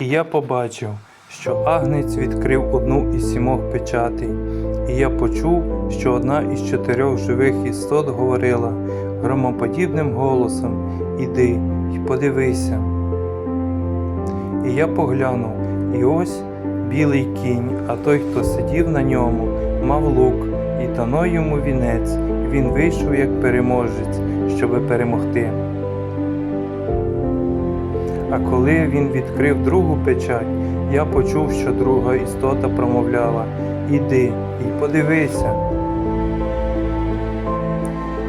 І я побачив, що агнець відкрив одну із сімох печатей, і я почув, що одна із чотирьох живих істот говорила громоподібним голосом Іди й подивися. І я поглянув, і ось білий кінь, а той, хто сидів на ньому, мав лук, і дано йому вінець, і він вийшов як переможець, щоби перемогти. А коли він відкрив другу печать, я почув, що друга істота промовляла Іди і подивися.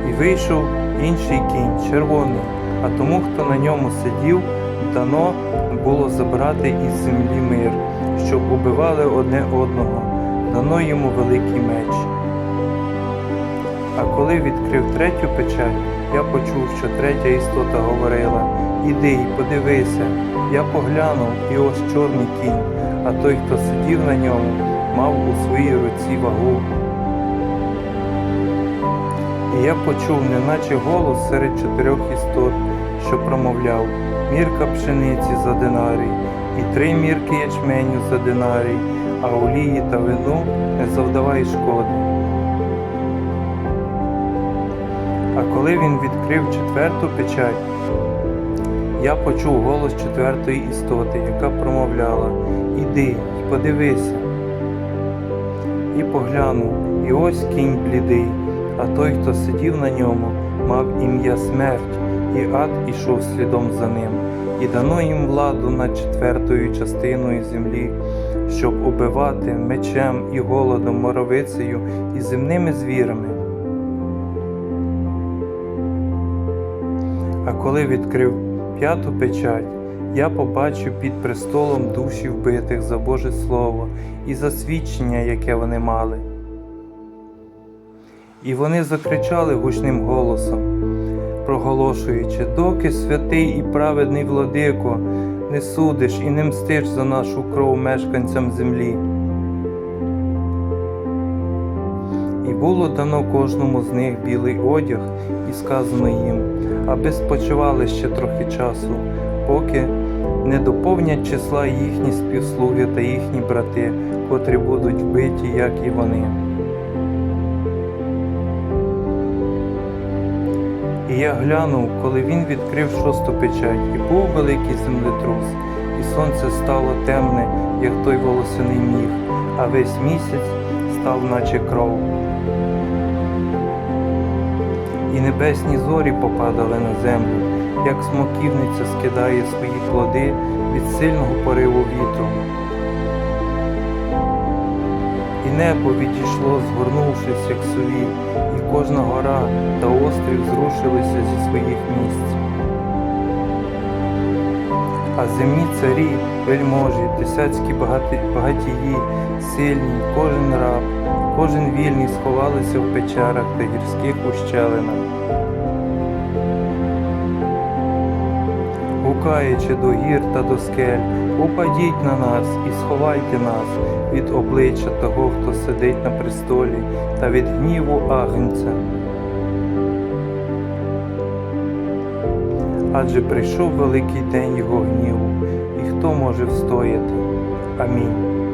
І вийшов інший кінь, червоний, а тому, хто на ньому сидів, дано було забрати із землі мир, щоб убивали одне одного, дано йому великий меч. А коли відкрив третю печать, я почув, що третя істота говорила Іди подивися. Я поглянув, і ось чорний кінь, а той, хто сидів на ньому, мав у своїй руці вагу. І я почув, неначе голос серед чотирьох істот, що промовляв мірка пшениці за динарій, і три мірки ячменю за динарій, а олії та вину не завдавай шкоди. А коли він відкрив четверту печать, я почув голос четвертої істоти, яка промовляла Іди й подивися. І поглянув, і ось кінь блідий, а той, хто сидів на ньому, мав ім'я смерть, і ад ішов слідом за ним, і дано їм владу над четвертою частиною землі, щоб убивати мечем і голодом, моровицею і земними звірами. А коли відкрив п'яту печать, я побачив під престолом душі вбитих за Боже Слово і за свідчення, яке вони мали. І вони закричали гучним голосом, проголошуючи, доки святий і праведний владико не судиш і не мстиш за нашу кров мешканцям землі. І було дано кожному з них білий одяг, і сказано їм, аби спочивали ще трохи часу, поки не доповнять числа їхні співслуги та їхні брати, котрі будуть вбиті, як і вони. І я глянув, коли він відкрив шосту печать, і був великий землетрус, і сонце стало темне, як той волосяний міг, а весь місяць став, наче кров. І небесні зорі попадали на землю, як смоківниця скидає свої плоди від сильного пориву вітру. І небо відійшло, згорнувшись, як сові, і кожна гора та острів зрушилися зі своїх місць. А земні царі, вельможі, десятські багатії, сильні, кожен раб, кожен вільний сховалися в печерах та гірських ущелинах. Гукаючи до гір та до скель, упадіть на нас і сховайте нас від обличчя того, хто сидить на престолі, та від гніву агнця. Адже прийшов великий день його гніву, і хто може встояти? Амінь.